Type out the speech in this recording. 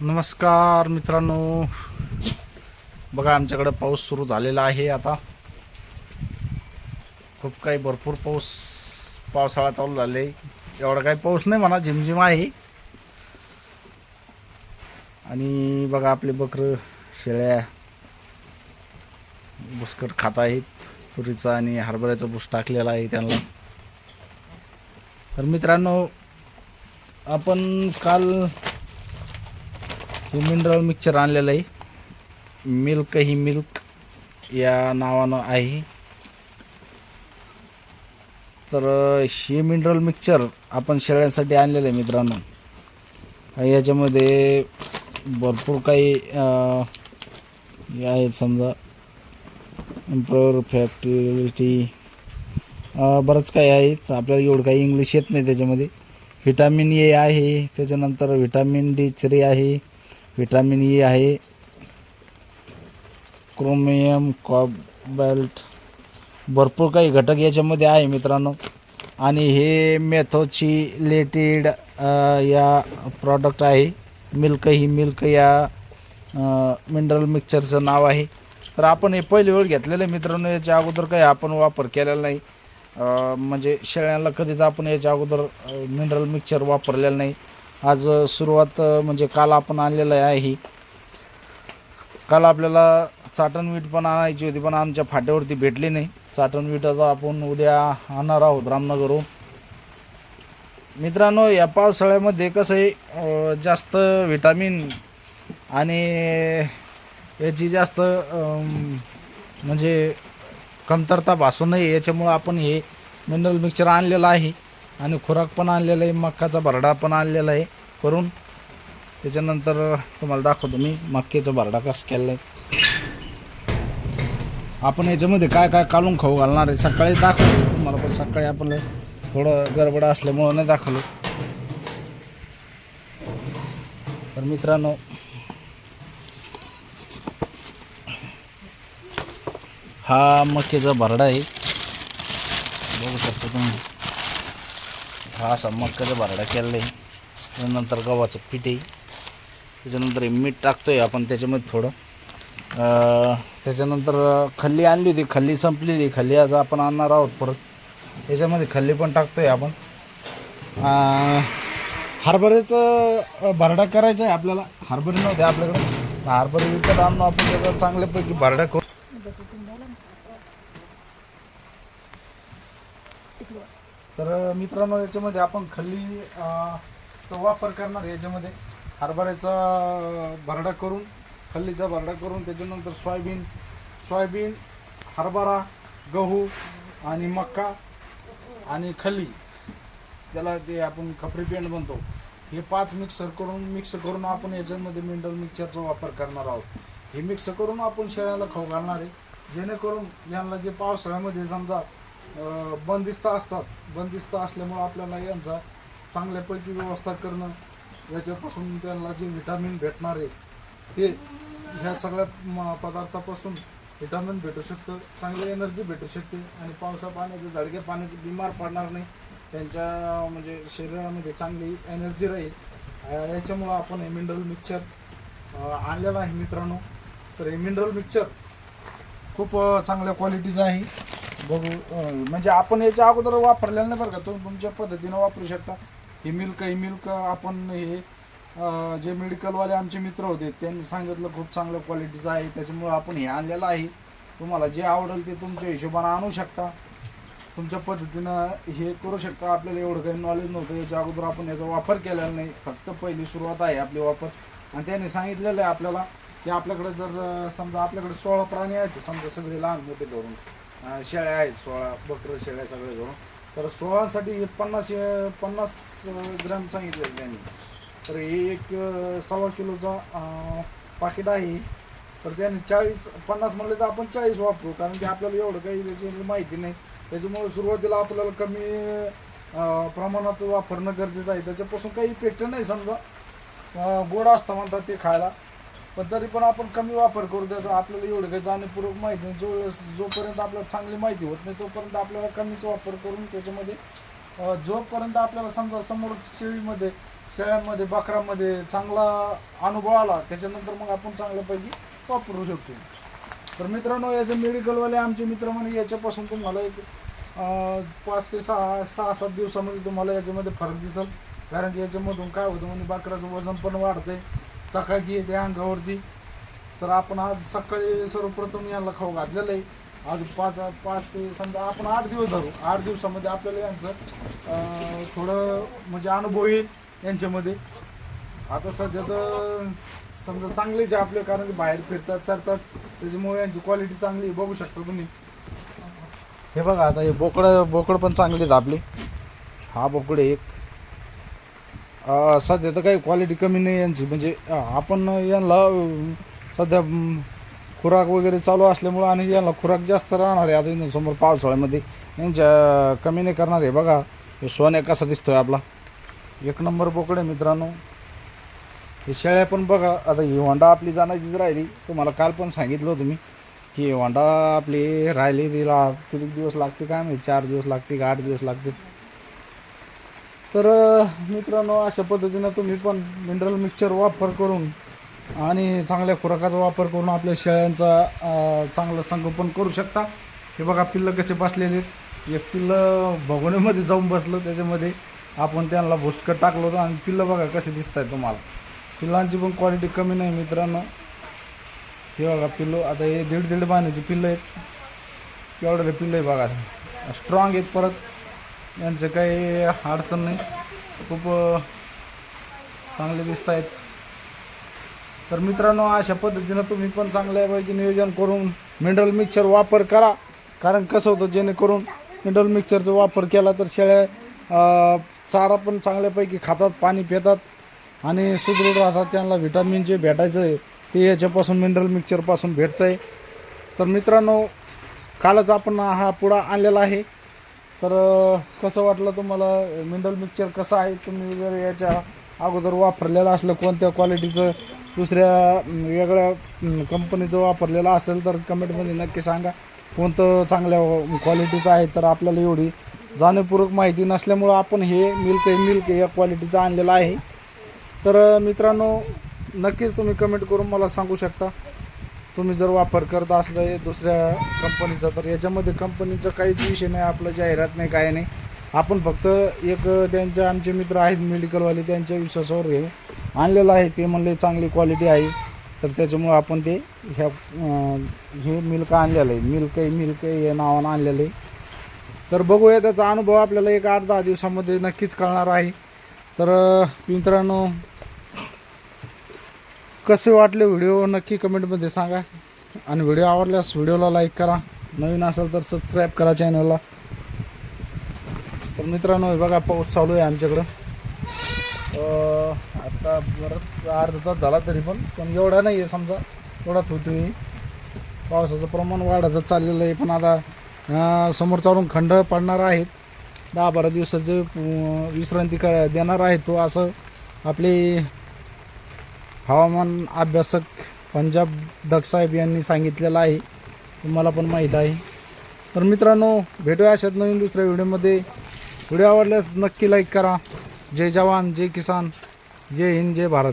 नमस्कार मित्रांनो. बघा आमच्याकडे पाऊस सुरू झालेला आहे आता. खूप काही भरपूर पाऊस पावसाळा चालू झाले. एवढा काही पाऊस नाही म्हणा झिमझिम आहे. आणि बघा आपले बकरं शेळ्या बुसकट खात आहेत. तुरीचा आणि हरभऱ्याचा बुस टाकलेला आहे त्यांना. तर मित्रांनो आपण काल हे मिनरल मिक्सचर आणलेलं आहे. मिल्क ही मिल्क या नावानं आहे. तर हे मिनरल मिक्सचर आपण शेळ्यांसाठी आणलेलं आहे मित्रांनो. याच्यामध्ये भरपूर काही हे आहेत समजा. इम्प्रोर फॅक्टिलिटी बरंच काही आहेत. आपल्याला एवढं काही इंग्लिश येत नाही त्याच्यामध्ये. व्हिटॅमिन ए आहे त्याच्यानंतर व्हिटॅमिन डी थ्री आहे. व्हिटॅमिन ई e आहे. क्रोमियम कॉबल्ट भरपूर काही घटक याच्यामध्ये आहे मित्रांनो. आणि हे मेथोचिलेटेड या प्रॉडक्ट आहे. मिल्क ही मिल्क या मिनरल मिक्सरचं नाव आहे. तर आपण हे पहिली वेळ घेतलेलं आहे मित्रांनो. याच्या अगोदर काही आपण वापर केलेला नाही. म्हणजे शेळ्यांना कधीच आपण याच्या अगोदर मिनरल मिक्सर वापरलेलं नाही. आज सुरुवात म्हणजे काल आपण आणलेलं आहे ही. काल आपल्याला चाटण वीट पण आणायची होती पण आमच्या फाट्यावरती भेटली नाही. चाटण वीट आपण उद्या आणणार आहोत रामनगरहून मित्रांनो या पावसाळ्यामध्ये कसं आहे जास्त व्हिटॅमिन आणि याची जास्त म्हणजे कमतरता भासू नये. याच्यामुळं आपण हे मिनरल मिक्सचर आणलेलं आहे. आणि खुराक पण आणलेला आहे मक्काचा भरडा पण आणलेला आहे. करून त्याच्यानंतर तुम्हाला दाखवतो मी मक्केचा भरडा कसं केलेला आहे आपण याच्यामध्ये काय काय काढून खाऊ घालणार आहे सकाळी दाखवतो. तुम्हाला पण सकाळी आपण थोडं गडबड असल्यामुळं नाही दाखवलं. तर मित्रांनो हा मक्याचा भरडा आहे. बघू शकता तुम्ही. हा असा मक्याचा बारडा केलेला आहे. त्यानंतर गव्हाचं पीठ आहे. त्याच्यानंतर हे मीठ टाकतोय आपण त्याच्यामध्ये थोडं. त्याच्यानंतर खल्ली आणली होती. खल्ली संपलेली खल्ली आज आपण आणणार आहोत परत. त्याच्यामध्ये खल्ली पण टाकतोय आपण. हरभऱ्याचं भरडा करायचा आहे आपल्याला. हरभरे नव्हते आपल्याकडे. हरभरे विकत आणून आपण. त्याचा चांगल्यापैकी भरडा करू. तर मित्रांनो याच्यामध्ये आपण खल्ली चा वापर करणार आहे. याच्यामध्ये हरभऱ्याचा भरडा करून खल्लीचा भरडा करून त्याच्यानंतर सोयाबीन सोयाबीन हरभरा गहू आणि मक्का आणि खल्ली. त्याला ते आपण खपरी पेंड म्हणतो. हे पाच मिक्सर करून मिक्स करून आपण याच्यामध्ये मिनरल मिक्सरचा वापर करणार आहोत. हे मिक्स करून आपण शेळ्याला खाऊ घालणार आहे. जेणेकरून यांना जे पावसाळ्यामध्ये समजा बंदिस्त असतात. बंदिस्त असल्यामुळं आपल्याला यांचा चांगल्यापैकी व्यवस्था करणं याच्यापासून त्यांना जे व्हिटॅमिन भेटणार आहे ते ह्या सगळ्या पदार्थापासून व्हिटॅमिन भेटू शकतं चांगली एनर्जी भेटू शकते आणि पावसा पाण्याचे झाडके पाण्याचे बिमार पडणार नाही. त्यांच्या म्हणजे शरीरामध्ये चांगली एनर्जी राहील. याच्यामुळं आपण हे मिनरल मिक्सचर आणलेलं आहे मित्रांनो. तर हे मिनरल मिक्सचर खूप चांगल्या क्वालिटीचं आहे. बघू अं, म्हणजे आपण याच्या अगोदर वापरलेलं नाही बरं का तुम्ही तुमच्या पद्धतीनं वापरू शकता. ही मिल्क ही मिल्क आपण हे अं, जे मेडिकलवाले आमचे मित्र होते त्यांनी सांगितलं खूप चांगल्या क्वालिटीचं आहे त्याच्यामुळे आपण हे आणलेलं आहे. तुम्हाला जे आवडेल ते तुमच्या हिशोबानं आणू शकता. तुमच्या पद्धतीनं हे करू शकता. आपल्याला एवढं काही नॉलेज नव्हतं याच्या अगोदर आपण याचा वापर केलेला नाही. फक्त पहिली सुरुवात आहे आपली वापर. आणि त्याने सांगितलेलं आहे आपल्याला की आपल्याकडे जर अं, समजा आपल्याकडे सोळा प्राणी आहेत समजा सगळे लहान मोठे धरून. अं, शेळ्या आहेत सोळा बकर शेळ्या सगळे धरून तर सोळासाठी पन्नास अं, पन्नास अं, ग्रॅम सांगितले त्यांनी. तर हे एक अं, सव्वा किलोचा अं, पाकिट आहे. तर त्याने चाळीस पन्नास म्हणले तर आपण चाळीस वापरू कारण की आपल्याला एवढं काही त्याची माहिती नाही. त्याच्यामुळे सुरुवातीला आपल्याला कमी अं, प्रमाणात वापरणं गरजेचं आहे. त्याच्यापासून काही इफेक्ट नाही समजा. अं, गोड असतं म्हणतात ते खायला. पण तरी पण आपण कमी वापर करू त्याचा आपल्याला एवढं काही जाणीवपूर्वक माहिती नाही. जो जोपर्यंत आपल्याला चांगली माहिती होत नाही तोपर्यंत आपल्याला कमीच वापर करून त्याच्यामध्ये जोपर्यंत आपल्याला समजा समोर शेळीमध्ये शेळ्यांमध्ये बकरामध्ये चांगला अनुभव आला त्याच्यानंतर मग आपण चांगल्यापैकी वापरू शकतो. तर मित्रांनो याचे मेडिकलवाले आमचे मित्र म्हणे याच्यापासून तुम्हाला एक पाच ते सहा सहा सात दिवसामध्ये तुम्हाला याच्यामध्ये फरक दिसेल. कारण की याच्यामधून काय होतं म्हणजे बाकराचं वजन पण वाढतंय. चकाकी येते अंगावरती. तर आपण आज सकाळी सर्वप्रथम यांना खाऊ घातलेलं आहे. आज पाच पाच ते समजा आपण आठ दिवस धरू. आठ दिवसामध्ये आपल्याला यांचं थोडं म्हणजे अनुभव येईल यांच्यामध्ये. आता सध्या तर समजा चांगलेच आहे आपले कारण की बाहेर फिरतात चालतात त्याच्यामुळे यांची क्वालिटी चांगली आहे बघू शकता तुम्ही. हे बघा आता हे बोकडं बोकड पण चांगली आहेत आपली. हा बोकड एक. अं, सध्या तर काही क्वालिटी कमी नाही यांची. म्हणजे अं, आपण यांना सध्या अं, खुराक वगैरे चालू असल्यामुळं आणि यांना खुराक जास्त राहणार आहे. आता समोर पावसाळ्यामध्ये यांच्या कमी नाही करणार आहे. बघा हे सोन्या कसा दिसतोय आपला. एक नंबर बोकडे मित्रांनो. हे शेळ्या पण बघा आता ही होंडा आपली जाण्याचीच राहिली. तुम्हाला काल पण सांगितलं होतं मी की होंडा आपली राहिली तिला किती दिवस लागते काय माहिती? चार दिवस लागते का आठ दिवस लागते? तर मित्रांनो अशा पद्धतीनं तुम्ही पण मिनरल मिक्सचर वापर करून आणि चांगल्या खुराकाचा वापर करून आपल्या शेळ्यांचा चांगलं संगोपन करू शकता. हे बघा पिल्लं कसे बसलेले आहेत. एक पिल्लं भगवण्यामध्ये जाऊन बसलं त्याच्यामध्ये आपण त्यांना भुसकट टाकलं होतं. आणि पिल्लं बघा कसे दिसत आहेत तुम्हाला. पिल्लांची पण क्वालिटी कमी नाही मित्रांनो. हे बघा पिल्लो आता हे दीड दीड महिन्याची पिल्लं आहेत. एवढे पिल्लं आहे बघा. स्ट्रॉंग आहेत परत. यांचं काही अडचण नाही. खूप चांगले दिसत आहेत. तर मित्रांनो अशा पद्धतीनं तुम्ही पण चांगल्यापैकी नियोजन करून मिनरल मिक्सर वापर करा. कारण कसं होतं जेणेकरून मिनरल मिक्सरचा वापर केला तर शेळ्या चारा पण चांगल्यापैकी खातात पाणी पितात. आणि सुदृढ राहतात त्यांना व्हिटॅमिन जे भेटायचं आहे ते याच्यापासून मिनरल मिक्सरपासून भेटतं आहे तर मित्रांनो कालच आपण हा पुडा आणलेला आहे. तर कसं वाटलं तुम्हाला? मिनरल मिक्सचर कसं आहे? तुम्ही जर याच्या अगोदर वापरलेलं असलं कोणत्या क्वालिटीचं दुसऱ्या वेगळ्या कंपनीचं वापरलेलं असेल तर कमेंटमध्ये नक्की सांगा. कोणतं चांगल्या क्वालिटीचं आहे तर आपल्याला एवढी जाणीवपूर्वक माहिती नसल्यामुळं आपण हे मिल्क मिल्क या क्वालिटीचं आणलेलं आहे. तर मित्रांनो नक्कीच तुम्ही कमेंट करून मला सांगू शकता. तुम्ही जर वापर करत असलं दुसऱ्या कंपनीचा तर याच्यामध्ये कंपनीचं काहीच विषय नाही आपलं जाहिरात नाही काय नाही. आपण फक्त एक त्यांचे आमचे मित्र आहेत मेडिकलवाले त्यांच्या विश्वासावर हे आणलेलं आहे. ते म्हणले चांगली क्वालिटी आहे. तर त्याच्यामुळं आपण ते ह्या हे मिल्क आणलेलं आहे. मिल्क आहे मिल्क आहे या नावानं आणलेलं आहे. तर बघूया त्याचा अनुभव आपल्याला एक आठ दहा दिवसामध्ये नक्कीच कळणार आहे. तर मित्रांनो कसे वाटले व्हिडिओ नक्की कमेंटमध्ये सांगा. आणि व्हिडिओ आवडल्यास व्हिडिओला लाईक करा. नवीन असेल तर सबस्क्राईब करा चॅनलला तर मित्रांनो हे बघा पाऊस चालू आहे आमच्याकडं. आता बरंच अर्धा तास झाला तरी पण पण एवढा नाही आहे समजा. एवढाच होतो पावसाचं प्रमाण वाढतच चाललेलं आहे पण आता समोर चालून खंड पडणार आहेत. दहा बारा दिवसाचे विश्रांती का देणार आहे तो असं आपली हवामान अभ्यासक पंजाब दक्ष साहेब यांनी सांगितलेलं आहे. तुम्हाला पण माहीत आहे. तर मित्रांनो भेटूया अशात नवीन दुसऱ्या व्हिडिओमध्ये. व्हिडिओ आवडल्यास नक्की लाईक करा. जय जवान जय किसान जय हिंद जय भारत.